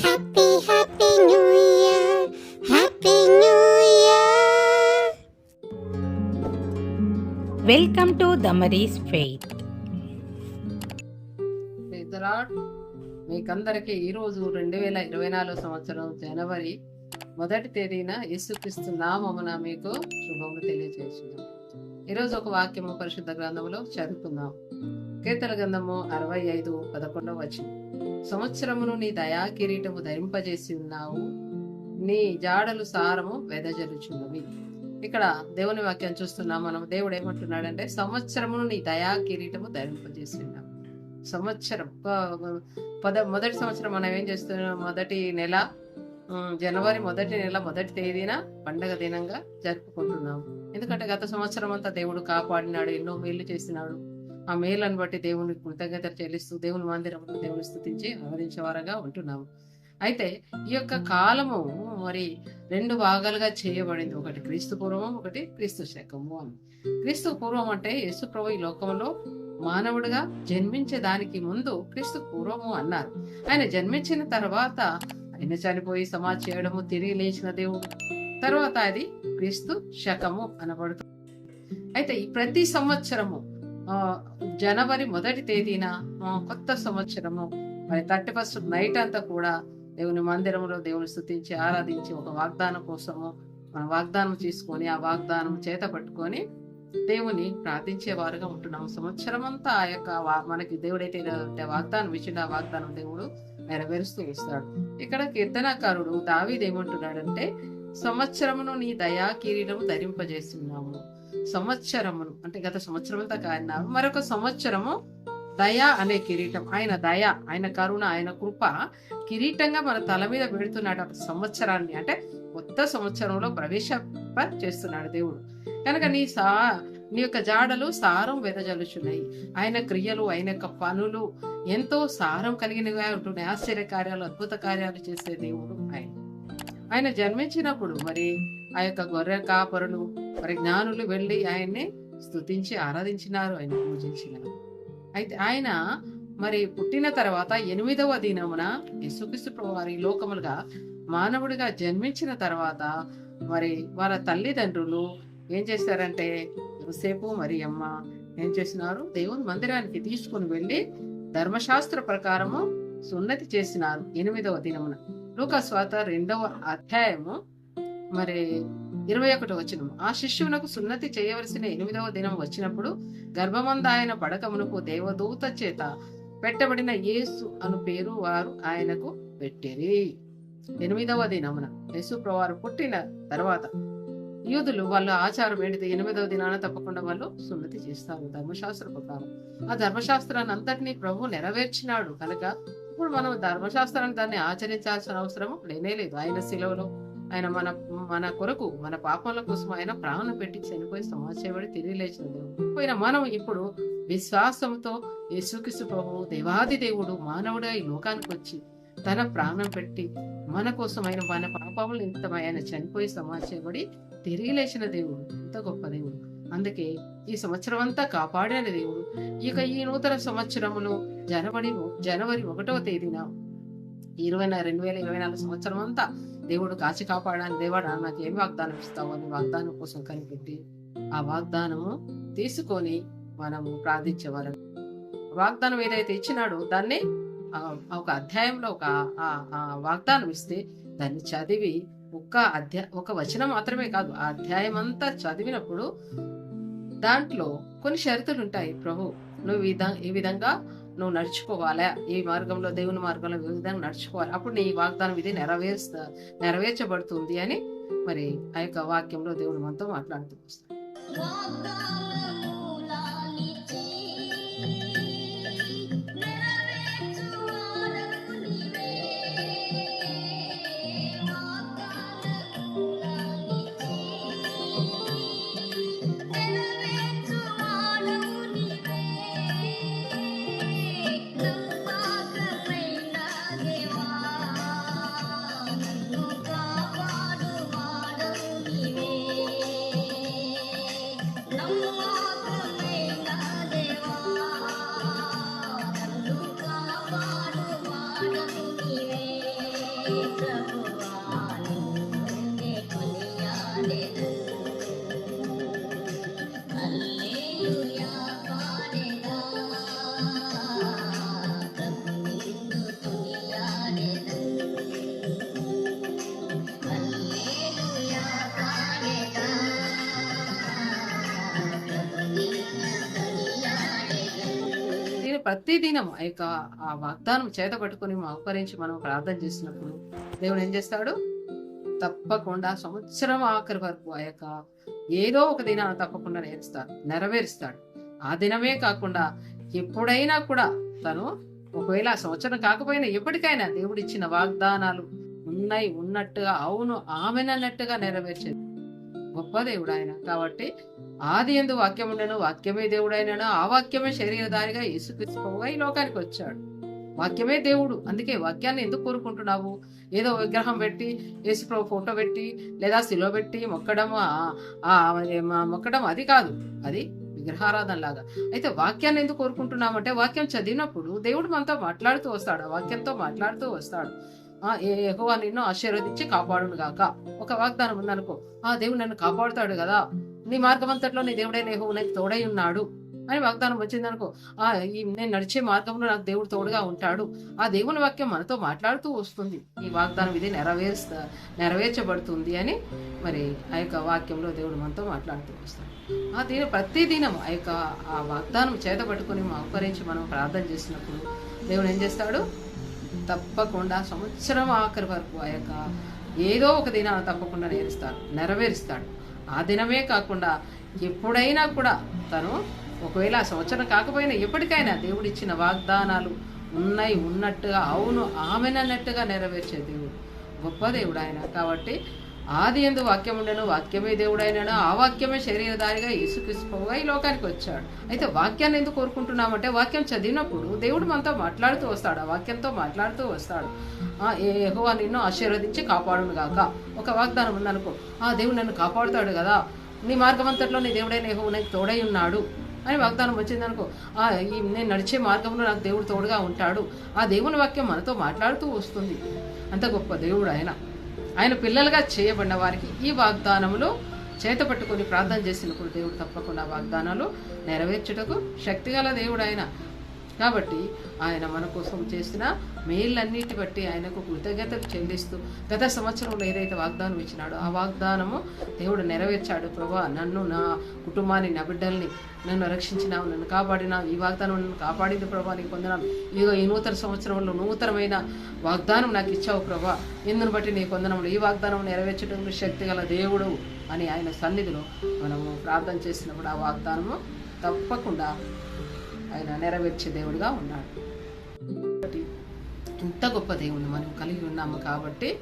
Happy, happy new year. Happy new year. Welcome to Damaris faith ఇద్దరాడ్ మీకందరికీ ఈరోజు రెండు వేల ఇరవై నాలుగు సంవత్సరం జనవరి మొదటి తేదీన యేసుక్రీస్తు నామమున మీకు శుభములు తెలియజేస్తున్నాం ఈరోజు ఒక వాక్యము పరిశుద్ధ గ్రంథములో చదువుకుందాం కీర్తన గ్రంథము అరవై ఐదు పదకొండవ వచ్చింది సంవత్సరమును నీ దయా కిరీటము ధరింపజేసి ఉన్నావు. నీ జాడలు సారము వెదజలుచున్నవి ఇక్కడ దేవుని వాక్యం చూస్తున్నాం మనం. దేవుడు ఏమంటున్నాడంటే సంవత్సరమును నీ దయా కిరీటము ధరింపజేసి ఉన్నావు. సంవత్సరం. ప- పద మొదటి సంవత్సరం మనం ఏం చేస్తున్నాం? మొదటి నెల జనవరి మొదటి నెల మొదటి తేదీన పండగ దినంగా జరుపుకుంటున్నాం. ఎందుకంటే గత సంవత్సరం అంతా దేవుడు కాపాడినాడు ఎన్నో మేలు చేసినాడు. ఆ మేలను బట్టి దేవుని కృతజ్ఞత చెల్లిస్తూ దేవుని మందిరంలో దేవుని స్థుతించి ఆరాధించే ఉంటున్నాము. అయితే ఈ యొక్క కాలము మరి రెండు భాగాలుగా చేయబడింది. ఒకటి క్రీస్తు పూర్వము ఒకటి క్రీస్తు శకము అని. క్రీస్తు పూర్వం అంటే యేసు ప్రభు ఈ లోకంలో మానవుడిగా జన్మించే దానికి ముందు క్రీస్తు పూర్వము అన్నారు. ఆయన జన్మించిన తర్వాత ఆయన చనిపోయి సమాధి చేయడము తిరిగి లేచిన దేవుడు. తర్వాత అది క్రీస్తు శకము అనబడుతుంది. అయితే ఈ ప్రతి సంవత్సరము జనవరి మొదటి తేదీన కొత్త సంవత్సరము. మరి థర్టీ ఫస్ట్ నైట్ అంతా కూడా దేవుని మందిరంలో దేవుని స్థుతించి ఆరాధించి ఒక వాగ్దానం కోసము మన వాగ్దానం తీసుకొని ఆ వాగ్దానం చేత పట్టుకొని దేవుని ప్రార్థించేవారుగా ఉంటున్నాము. సంవత్సరం అంతా ఆ యొక్క మనకి దేవుడైతే వాగ్దానం ఇచ్చిన ఆ వాగ్దానం దేవుడు నెరవేరుస్తూ ఇస్తాడు ఇక్కడ కీర్తనాకారుడు దావీదేమంటున్నాడంటే సంవత్సరమును నీ దయా కిరీటము ధరింపజేస్తున్నాము. సంవత్సరమును అంటే గత సంవత్సరమంతా అంతా మరొక సంవత్సరము దయ అనే కిరీటం. ఆయన దయ ఆయన కరుణ ఆయన కృప కిరీటంగా మన తల మీద పెడుతున్నాడు ఒక సంవత్సరాన్ని. అంటే కొత్త సంవత్సరంలో ప్రవేశప చేస్తున్నాడు దేవుడు. కనుక నీ సా నీ యొక్క జాడలు సారం వెదజల్లుచున్నాయి. ఆయన క్రియలు ఆయన యొక్క పనులు ఎంతో సారం కలిగినవిగా ఉంటున్నాయి. ఆశ్చర్య కార్యాలు అద్భుత కార్యాలు చేసే దేవుడు ఆయన. ఆయన జన్మించినప్పుడు మరి ఆ యొక్క గొర్రె కాపరులు మరి జ్ఞానులు వెళ్ళి ఆయన్ని స్తుతించి ఆరాధించినారు ఆయన పూజించినారు. అయితే ఆయన మరి పుట్టిన తర్వాత ఎనిమిదవ దినమున యేసుక్రీస్తు వారి లోకములుగా మానవుడిగా జన్మించిన తర్వాత మరి వాళ్ళ తల్లిదండ్రులు ఏం చేశారంటే యోసేపు మరి అమ్మ ఏం చేసినారు? దేవుని మందిరానికి తీసుకుని వెళ్ళి ధర్మశాస్త్ర ప్రకారము సున్నతి చేసినారు ఎనిమిదవ దినమున. లోకస్వాత రెండవ అధ్యాయము మరి ఇరవై ఒకటి వచ్చిన ఆ శిష్యునకు సున్నతి చేయవలసిన ఎనిమిదవ దినం వచ్చినప్పుడు గర్భమందాయన పడకమునకు దేవదూత చేత పెట్టబడిన యేసు అను పేరు వారు ఆయనకు పెట్టిరి. ఎనిమిదవ దినమున యేసు ప్రవారు పుట్టిన తర్వాత యూదులు వాళ్ళ ఆచారం ఏంటిది? ఎనిమిదవ దినాన తప్పకుండా వాళ్ళు సున్నతి చేస్తారు. ధర్మశాస్త్ర ప్రకారం. ఆ ధర్మశాస్త్రాన్ని అంతటినీ ప్రభు నెరవేర్చినాడు కనుక ఇప్పుడు మనం ధర్మశాస్త్రాన్ని దాన్ని ఆచరించాల్సిన అవసరం లేనే లేదు. ఆయన శిలవలో ఆయన మన మన కొరకు మన పాపముల కోసం ఆయన ప్రాణం పెట్టి చనిపోయి సమాజపడి తిరిగి లేచిన దేవుడు పోయిన మనం ఇప్పుడు విశ్వాసంతో యేసుక్రీస్తు ప్రభు దేవాది దేవుడు మానవుడిగా ఈ లోకానికి వచ్చి తన ప్రాణం పెట్టి మన కోసం ఆయన మన పాపములు ఇంత ఆయన చనిపోయి సమాజపడి తిరిగి లేచిన దేవుడు. ఎంత గొప్ప దేవుడు. అందుకే ఈ సంవత్సరం అంతా కాపాడిన దేవుడు. ఇక ఈ నూతన సంవత్సరమును జనవరి జనవరి ఒకటవ తేదీన ఇరవై రెండు వేల ఇరవై నాలుగు సంవత్సరం అంతా దేవుడు కాచి కాపాడని దేవాడా నాకు ఏం వాగ్దానం ఇస్తావు అని వాగ్దానం కోసం కనిపెట్టి ఆ వాగ్దానము తీసుకొని మనము ప్రార్థించేవారు వాగ్దానం ఏదైతే ఇచ్చినాడో దాన్ని ఒక అధ్యాయంలో ఒక వాగ్దానం ఇస్తే దాన్ని చదివి ఒక్క అధ్యాయ ఒక వచనం మాత్రమే కాదు ఆ అధ్యాయం అంతా చదివినప్పుడు దాంట్లో కొన్ని షరతులు ఉంటాయి. ప్రభు నువ్వు ఈ విధంగా నువ్వు నడుచుకోవాలా? ఈ మార్గంలో దేవుని మార్గంలో విధంగా నడుచుకోవాలి. అప్పుడు నీ వాగ్దానం ఇది నెరవేరుస్తా నెరవేర్చబడుతుంది అని మరి ఆ యొక్క వాక్యంలో దేవుడు మనతో మాట్లాడుతూ వస్తాడు. ప్రతిదినం ఆ యొక్క ఆ వాగ్దానం చేత పట్టుకొని మోకరించి మనం ప్రార్థన చేసినప్పుడు దేవుడు ఏం చేస్తాడు? తప్పకుండా సంవత్సరం ఆఖరి వరకు ఆ యొక్క ఏదో ఒక దినాన్ని తప్పకుండా నేర్చుతాడు నెరవేరుస్తాడు. ఆ దినమే కాకుండా ఎప్పుడైనా కూడా తను ఒకవేళ ఆ సంవత్సరం కాకపోయినా ఎప్పటికైనా దేవుడు ఇచ్చిన వాగ్దానాలు ఉన్నాయి ఉన్నట్టుగా అవును ఆమెనన్నట్టుగా నెరవేర్చేది. గొప్ప దేవుడు ఆయన. కాబట్టి ఆది ఎందు వాక్యం ఉండను వాక్యమే దేవుడైనను ఆ వాక్యమే శరీరధారిగా యేసుక్రీస్తుగా ఈ లోకానికి వచ్చాడు. వాక్యమే దేవుడు అందుకే వాక్యాన్ని ఎందుకు కోరుకుంటున్నావు? ఏదో విగ్రహం పెట్టి యేసుప్రభు ఫోటో పెట్టి లేదా శిలో పెట్టి మొక్కడం ఆ- మొక్కడం అది కాదు. అది విగ్రహారాధన లాగా అయితే వాక్యాన్ని ఎందుకు కోరుకుంటున్నామంటే వాక్యం చదివినప్పుడు దేవుడు మనతో మాట్లాడుతూ వస్తాడు వాక్యంతో మాట్లాడుతూ వస్తాడు. ఆ యెహోవా నిన్ను ఆశీర్వదించి కాపాడును గాక. ఒక వాగ్దానం ఉందనుకో ఆ దేవుడు నన్ను కాపాడుతాడు కదా. నీ మార్గం అంతట్లో నీ దేవుడైన యెహోవా నాకు తోడై ఉన్నాడు. అని వాగ్దానం వచ్చిందనుకో ఆ ఈ నేను నడిచే మార్గంలో నాకు దేవుడు తోడుగా ఉంటాడు. ఆ దేవుని వాక్యం మనతో మాట్లాడుతూ వస్తుంది. ఈ వాగ్దానం ఇది నెరవేరుస్తా నెరవేర్చబడుతుంది అని మరి ఆ యొక్క వాక్యంలో దేవుడు మనతో మాట్లాడుతూ వస్తాడు. ఆ దీని ప్రతి దినం ఆ యొక్క ఆ వాగ్దానం చేత పట్టుకొని మోకరించి మనం ప్రార్థన చేసినప్పుడు దేవుడు ఏం చేస్తాడు? తప్పకుండా సంవత్సరం ఆఖరి వరకు ఆ యొక్క ఏదో ఒక దినాన్ని తప్పకుండా నేరుస్తాడు నెరవేరుస్తాడు. ఆ దినమే కాకుండా ఎప్పుడైనా కూడా తను ఒకవేళ ఆ సంవత్సరం కాకపోయినా ఎప్పటికైనా దేవుడిచ్చిన వాగ్దానాలు ఉన్నాయి ఉన్నట్టుగా అవును ఆమెనన్నట్టుగా నెరవేర్చే దేవుడు గొప్ప దేవుడు ఆయన. కాబట్టి ఆది ఎందు వాక్యం ఉండను వాక్యమే దేవుడైనను ఆ వాక్యమే శరీరధారిగా యేసుక్రీస్తుగా ఈ లోకానికి వచ్చాడు. అయితే వాక్యాన్ని ఎందుకు కోరుకుంటున్నామంటే వాక్యం చదివినప్పుడు దేవుడు మనతో మాట్లాడుతూ వస్తాడు ఆ వాక్యంతో మాట్లాడుతూ వస్తాడు. ఆ యెహోవా నిన్ను ఆశీర్వదించి కాపాడును గాక. ఒక వాగ్దానం ఉందనుకో ఆ దేవుడు నన్ను కాపాడుతాడు కదా. నీ మార్గం అంతట్లో నీ దేవుడైన యెహోవా నాకు తోడై ఉన్నాడు. అని వాగ్దానం వచ్చిందనుకో ఆ ఈ నేను నడిచే మార్గంలో నాకు దేవుడు తోడుగా ఉంటాడు. ఆ దేవుని వాక్యం మనతో మాట్లాడుతూ వస్తుంది. అంత గొప్ప దేవుడు ఆయన. ఆయన పిల్లలుగా చేయబడిన వారికి ఈ వాగ్దానములు చేత పట్టుకొని ప్రార్థన చేసినప్పుడు దేవుడు తప్పకుండా వాగ్దానాలు నెరవేర్చుటకు శక్తిగల దేవుడు ఆయన కాబట్టి ఆయన మన కోసం చేసిన మేళ్ళన్నిటి బట్టి ఆయనకు కృతజ్ఞతలు చెల్లిస్తూ గత సంవత్సరంలో ఏదైతే వాగ్దానం ఇచ్చినాడో ఆ వాగ్దానము దేవుడు నెరవేర్చాడు. ప్రభా నన్ను నా కుటుంబాన్ని నా బిడ్డల్ని నన్ను రక్షించినావు నన్ను కాపాడినావు. ఈ వాగ్దానం నన్ను కాపాడింది ప్రభా నీకు పొందనాలు ఇదిగో ఈ నూతన సంవత్సరంలో నూతనమైన వాగ్దానం నాకు ఇచ్చావు ప్రభా. ఇందును బట్టి నీ కొందనములు ఈ వాగ్దానం నెరవేర్చడం శక్తి గల దేవుడు అని ఆయన సన్నిధిలో మనము ప్రార్థన చేసినప్పుడు ఆ వాగ్దానము తప్పకుండా ఆయన నెరవేర్చే దేవుడిగా ఉన్నాడు. ఇంత గొప్ప దేవుని మనం కలిగి ఉన్నాము కాబట్టి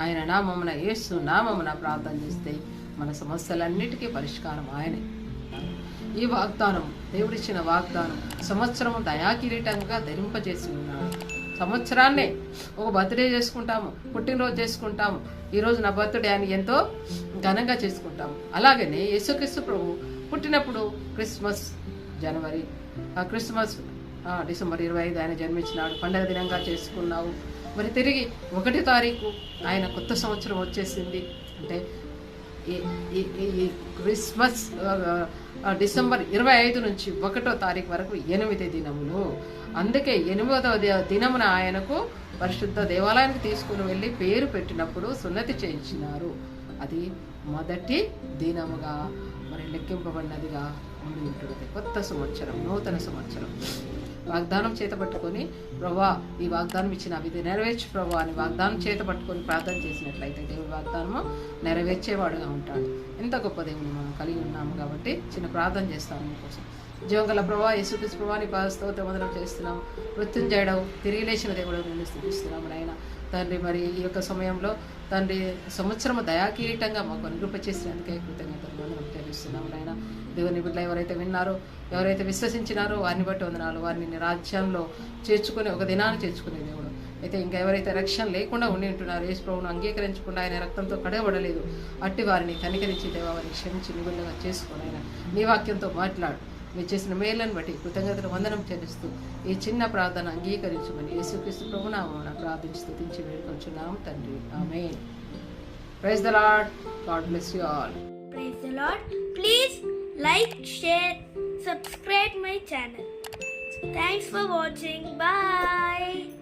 ఆయన నామమున యేసు నామమున ప్రార్థన చేస్తే మన సమస్యలన్నిటికీ పరిష్కారం ఆయనే. ఈ వాగ్దానం దేవుడిచ్చిన వాగ్దానం సంవత్సరం దయాకిరీటంగా ధరింపజేసి ఉన్నాడు. సంవత్సరాన్నే ఒక బర్త్డే చేసుకుంటాము పుట్టినరోజు చేసుకుంటాము ఈరోజు నా బర్త్డే అని ఎంతో ఘనంగా చేసుకుంటాము. అలాగనే యేసుక్రీస్తు ప్రభు పుట్టినప్పుడు క్రిస్మస్ జనవరి క్రిస్మస్ డిసెంబర్ ఇరవై ఐదు ఆయన జన్మించినాడు. పండగ దినంగా చేసుకున్నావు. మరి తిరిగి ఒకటి తారీఖు ఆయన కొత్త సంవత్సరం వచ్చేసింది. అంటే ఈ- క్రిస్మస్ డిసెంబర్ ఇరవై ఐదు నుంచి ఒకటో తారీఖు వరకు ఎనిమిది దినములు. అందుకే ఎనిమిదవ దినమున ఆయనకు పరిశుద్ధ దేవాలయానికి తీసుకుని వెళ్ళి పేరు పెట్టినప్పుడు సున్నతి చేయించినారు. అది మొదటి దినముగా మరి లెక్కింపబడినదిగా ఉండి ఉంటుంది కొత్త సంవత్సరం నూతన సంవత్సరం. వాగ్దానం చేత పట్టుకొని ప్రభా ఈ వాగ్దానం ఇచ్చిన ఇది నెరవేర్చు ప్రభా అని వాగ్దానం చేత పట్టుకొని ప్రార్థన చేసినట్లయితే దేవుడి వాగ్దానము నెరవేర్చేవాడుగా ఉంటాడు. ఎంత గొప్ప దేవుని మనం కలిగి ఉన్నాము కాబట్టి చిన్న ప్రార్థన చేస్తాము మీకోసం. జీవంగల ప్రభా యేసుక్రీస్తు ప్రభాని నీ పాదస్తోత్రం మొదలు చేస్తున్నాం. మృత్యుంజయడం తిరిగి లేచిన దేవుడు నిన్ను స్థితిస్తున్నాము నాయన. తండ్రి మరి ఈ యొక్క సమయంలో తండ్రి సంవత్సరం దయాకిరీటంగా మాకు అనురూప చేసినందుకే కృతజ్ఞతలు. వందనం నాయన. దేవుని బిడ్డ ఎవరైతే విన్నారో ఎవరైతే విశ్వసించినారో వారిని బట్టి వందనాలు. వారిని నీ రాజ్యంలో చేర్చుకుని ఒక దినాన్ని చేర్చుకునే దేవుడు. అయితే ఇంకా ఎవరైతే రక్షణ లేకుండా ఉండి ఉంటున్నారో యేసు ప్రభును అంగీకరించకుండా ఆయన రక్తంతో కడగబడలేదు అట్టి వారిని కనికరించి దేవారిని క్షమించి నిబంధనగా చేసుకుని ఆయన నీ వాక్యంతో మాట్లాడు. మీరు చేసిన మేలను బట్టి కృతజ్ఞతలు వందనం చెల్లిస్తూ ఈ చిన్న ప్రార్థన అంగీకరించమని యేసుక్రీస్తు ప్రభునామమున ప్రార్థించి స్థుతించి వేడుకొంచున్నాం తండ్రి. ఆమె praise the Lord God bless you all. Praise the Lord. Please like, share, subscribe my channel. Thanks for watching. Bye.